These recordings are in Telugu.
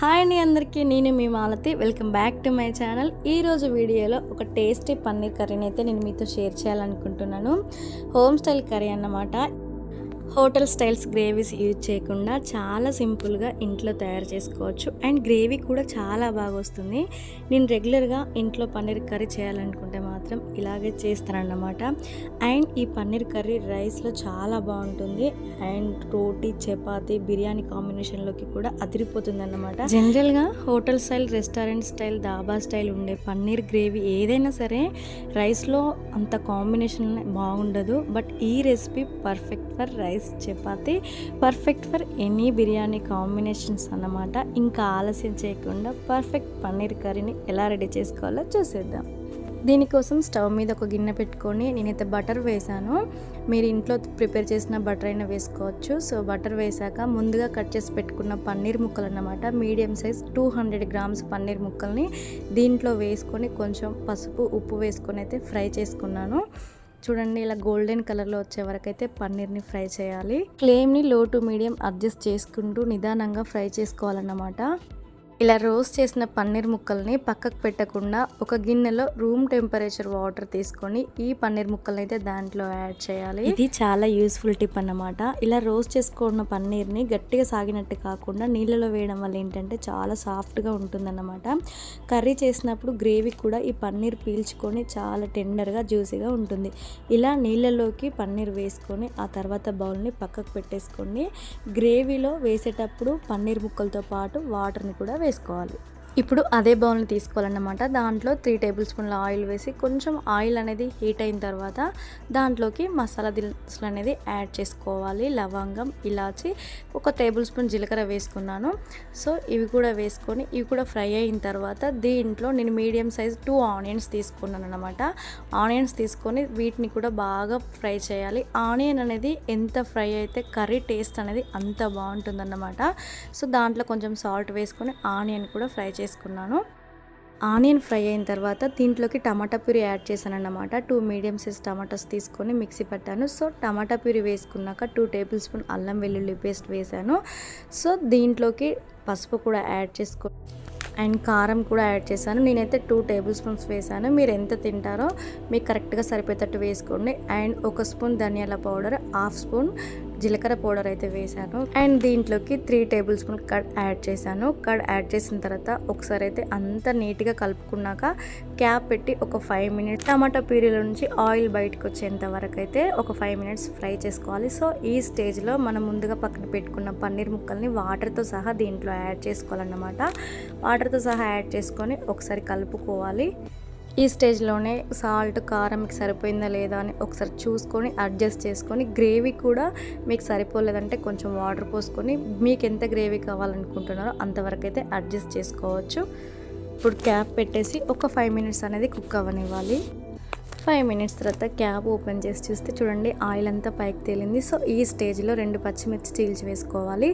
హాయ్ అండి అందరికీ నేను మీ Malathi. Welcome back to my channel ఈరోజు వీడియోలో ఒక టేస్టీ పన్నీర్ కర్రీని అయితే నేను మీతో షేర్ చేయాలనుకుంటున్నాను. హోమ్ స్టైల్ కర్రీ అన్నమాట. హోటల్ స్టైల్స్ గ్రేవీస్ యూజ్ చేయకుండా చాలా సింపుల్గా ఇంట్లో తయారు చేసుకోవచ్చు. అండ్ గ్రేవీ కూడా చాలా బాగా వస్తుంది. నేను రెగ్యులర్గా ఇంట్లో పన్నీర్ కర్రీ చేయాలనుకుంటే మాత్రం ఇలాగే చేస్తానన్నమాట అండ్ ఈ పన్నీర్ కర్రీ రైస్లో చాలా బాగుంటుంది. అండ్ రోటీ చపాతి బిర్యానీ కాంబినేషన్లోకి కూడా అదిరిపోతుంది అనమాట జనరల్గా hotel style restaurant style dhaba style ఉండే పన్నీర్ గ్రేవీ ఏదైనా సరే రైస్లో అంత కాంబినేషన్ బాగుండదు. బట్ ఈ recipe perfect for rice chapati perfect for any biryani combinations అన్నమాట. ఇంకా ఆలస్యం చేయకుండా పర్ఫెక్ట్ పన్నీర్ కర్రీని ఎలా రెడీ చేసుకోవాలో చూసేద్దాం. దీనికోసం స్టవ్ మీద ఒక గిన్నె పెట్టుకొని నేనైతే బటర్ వేసాను. మీరు ఇంట్లో ప్రిపేర్ చేసిన బటర్ అయినా వేసుకోవచ్చు. సో బటర్ వేసాక ముందుగా కట్ చేసి పెట్టుకున్న పన్నీర్ ముక్కలు అన్నమాట medium size two hundred grams paneer ముక్కల్ని దీంట్లో వేసుకొని కొంచెం పసుపు ఉప్పు వేసుకొని అయితే ఫ్రై చేసుకున్నాను. చూడండి ఇలా గోల్డెన్ కలర్లో వచ్చే వరకు అయితే పన్నీర్ని ఫ్రై చేయాలి. ఫ్లేమ్ని లో టు మీడియం అడ్జస్ట్ చేసుకుంటూ నిదానంగా ఫ్రై చేసుకోవాలన్నమాట. ఇలా రోస్ట్ చేసిన పన్నీర్ ముక్కల్ని పక్కకు పెట్టకుండా ఒక గిన్నెలో రూమ్ టెంపరేచర్ వాటర్ తీసుకొని ఈ పన్నీర్ ముక్కల్ని అయితే దాంట్లో యాడ్ చేయాలి. ఇది చాలా యూస్ఫుల్ టిప్ అన్నమాట. ఇలా రోస్ట్ చేసుకున్న పన్నీర్ని గట్టిగా సాగినట్టు కాకుండా నీళ్ళలో వేయడం వల్ల ఏంటంటే చాలా సాఫ్ట్గా ఉంటుందన్నమాట. కర్రీ చేసినప్పుడు గ్రేవీ కూడా ఈ పన్నీర్ పీల్చుకొని చాలా టెండర్గా జ్యూసీగా ఉంటుంది. ఇలా నీళ్ళలోకి పన్నీర్ వేసుకొని ఆ తర్వాత బౌల్ని పక్కకు పెట్టేసుకొని గ్రేవీలో వేసేటప్పుడు పన్నీర్ ముక్కలతో పాటు వాటర్ని కూడా వేసుకోవాలి. ఇప్పుడు అదే బౌల్ని తీసుకోవాలన్నమాట. దాంట్లో త్రీ టేబుల్ స్పూన్ల ఆయిల్ వేసి కొంచెం ఆయిల్ అనేది హీట్ అయిన తర్వాత దాంట్లోకి మసాలా దినుసులు అనేది యాడ్ చేసుకోవాలి. లవంగం ఇలాచి ఒక టేబుల్ స్పూన్ జీలకర్ర వేసుకున్నాను. సో ఇవి కూడా వేసుకొని ఇవి కూడా ఫ్రై అయిన తర్వాత దీంట్లో నేను మీడియం సైజ్ టూ ఆనియన్స్ తీసుకున్నాను అనమాట ఆనియన్స్ తీసుకొని వీటిని కూడా బాగా ఫ్రై చేయాలి. ఆనియన్ అనేది ఎంత ఫ్రై అయితే కర్రీ టేస్ట్ అనేది అంత బాగుంటుందన్నమాట. సో దాంట్లో కొంచెం సాల్ట్ వేసుకొని ఆనియన్ కూడా ఫ్రై చేసుకున్నాను. ఆనియన్ ఫ్రై అయిన తర్వాత దీంట్లోకి టమాటా ప్యూరీ యాడ్ చేశాను అన్నమాట టూ మీడియం సైజ్ టమాటాస్ తీసుకొని మిక్సీ పట్టాను. సో టమాటా ప్యూరీ వేసుకున్నాక టూ టేబుల్ స్పూన్ అల్లం వెల్లుల్లి పేస్ట్ వేసాను సో దీంట్లోకి పసుపు కూడా యాడ్ చేసుకో అండ్ కారం కూడా యాడ్ చేశాను. నేనైతే టూ టేబుల్ స్పూన్స్ వేసాను మీరు ఎంత తింటారో మీకు కరెక్ట్గా సరిపోయేటట్టు వేసుకోండి. అండ్ ఒక స్పూన్ ధనియాల పౌడర్ హాఫ్ స్పూన్ జీలకర్ర పౌడర్ అయితే వేసాను అండ్ దీంట్లోకి three table spoon curd add చేశాను. కడ్ యాడ్ చేసిన తర్వాత ఒకసారి అయితే అంత నీట్గా కలుపుకున్నాక క్యాప్ పెట్టి ఒక ఫైవ్ మినిట్స్ టమాటా ప్యూరీలో నుంచి ఆయిల్ బయటకు వచ్చేంత వరకు అయితే ఒక ఫైవ్ మినిట్స్ ఫ్రై చేసుకోవాలి. సో ఈ స్టేజ్లో మనం ముందుగా పక్కన పెట్టుకున్న పన్నీర్ ముక్కల్ని వాటర్తో సహా దీంట్లో యాడ్ చేసుకోవాలన్నమాట. వాటర్తో సహా యాడ్ చేసుకొని ఒకసారి కలుపుకోవాలి. ఈ స్టేజ్లోనే సాల్ట్ కారం మీకు సరిపోయిందా లేదా అని ఒకసారి చూసుకొని అడ్జస్ట్ చేసుకొని గ్రేవీ కూడా మీకు సరిపోలేదంటే కొంచెం వాటర్ పోసుకొని మీకు ఎంత గ్రేవీ కావాలనుకుంటున్నారో అంతవరకు అయితే అడ్జస్ట్ చేసుకోవచ్చు. ఇప్పుడు క్యాప్ పెట్టేసి ఒక ఫైవ్ మినిట్స్ అనేది కుక్ అవ్వనివ్వాలి. ఫైవ్ మినిట్స్ తర్వాత క్యాబ్ ఓపెన్ చేసి చూస్తే చూడండి ఆయిల్ అంతా పైకి తేలింది. సో ఈ స్టేజ్లో రెండు పచ్చిమిర్చి చీల్చి వేసుకోవాలి.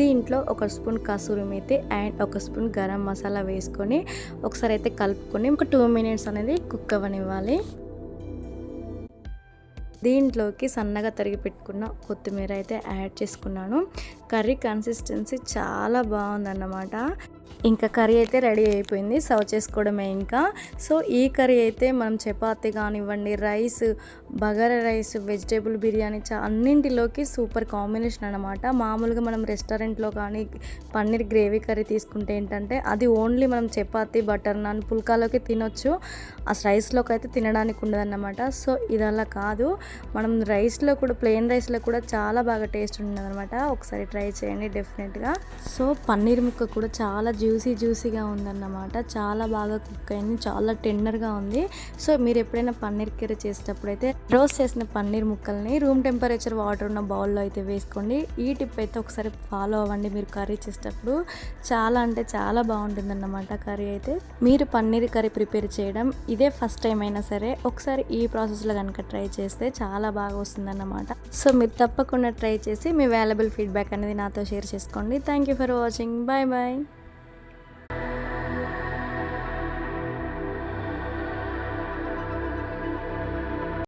దీంట్లో ఒక స్పూన్ కసూరి మేతి అండ్ ఒక స్పూన్ గరం మసాలా వేసుకొని ఒకసారి అయితే కలుపుకొని ఒక టూ మినిట్స్ అనేది కుక్ అవ్వనివ్వాలి. దీంట్లోకి సన్నగా తరిగి పెట్టుకున్న కొత్తిమీర అయితే యాడ్ చేసుకున్నాను. కర్రీ కన్సిస్టెన్సీ చాలా బాగుందన్నమాట. ఇంకా కర్రీ అయితే రెడీ అయిపోయింది. సర్వ్ చేసుకోవడమే ఇంకా. సో ఈ కర్రీ అయితే మనం చపాతీ కానివ్వండి rice bagara rice vegetable biryani చా అన్నింటిలోకి సూపర్ కాంబినేషన్ అనమాట మామూలుగా మనం రెస్టారెంట్లో కానీ పన్నీర్ గ్రేవీ కర్రీ తీసుకుంటే ఏంటంటే అది ఓన్లీ మనం చపాతీ బటర్ నాన్ పుల్కాలోకి తినొచ్చు. ఆ రైస్లోకి అయితే తినడానికి ఉండదన్నమాట సో ఇది అలా కాదు. మనం రైస్లో కూడా ప్లెయిన్ రైస్లో కూడా చాలా బాగా టేస్ట్ ఉండదన్నమాట ఒకసారి ట్రై చేయండి డెఫినెట్గా. సో పన్నీర్ ముక్క కూడా చాలా జ్యూసీ జ్యూసీగా ఉందన్నమాట. చాలా బాగా కుక్ అయింది. చాలా టెండర్గా ఉంది. సో మీరు ఎప్పుడైనా పన్నీర్ కర్రీ చేసేటప్పుడు అయితే రోస్ట్ చేసిన పన్నీర్ ముక్కల్ని రూమ్ టెంపరేచర్ వాటర్ ఉన్న బౌల్లో అయితే వేసుకోండి. ఈ టిప్ అయితే ఒకసారి ఫాలో అవ్వండి మీరు కర్రీ చేసేటప్పుడు. చాలా అంటే చాలా బాగుంటుందన్నమాట కర్రీ అయితే. మీరు పన్నీర్ కర్రీ ప్రిపేర్ చేయడం ఇదే ఫస్ట్ టైం అయినా సరే ఒకసారి ఈ ప్రాసెస్లో కనుక ట్రై చేస్తే చాలా బాగా వస్తుందన్నమాట. సో మీరు తప్పకుండా ట్రై చేసి మీ వాల్యుబుల్ ఫీడ్బ్యాక్ అనేది నాతో షేర్ చేసుకోండి. Thank you for watching. Bye bye.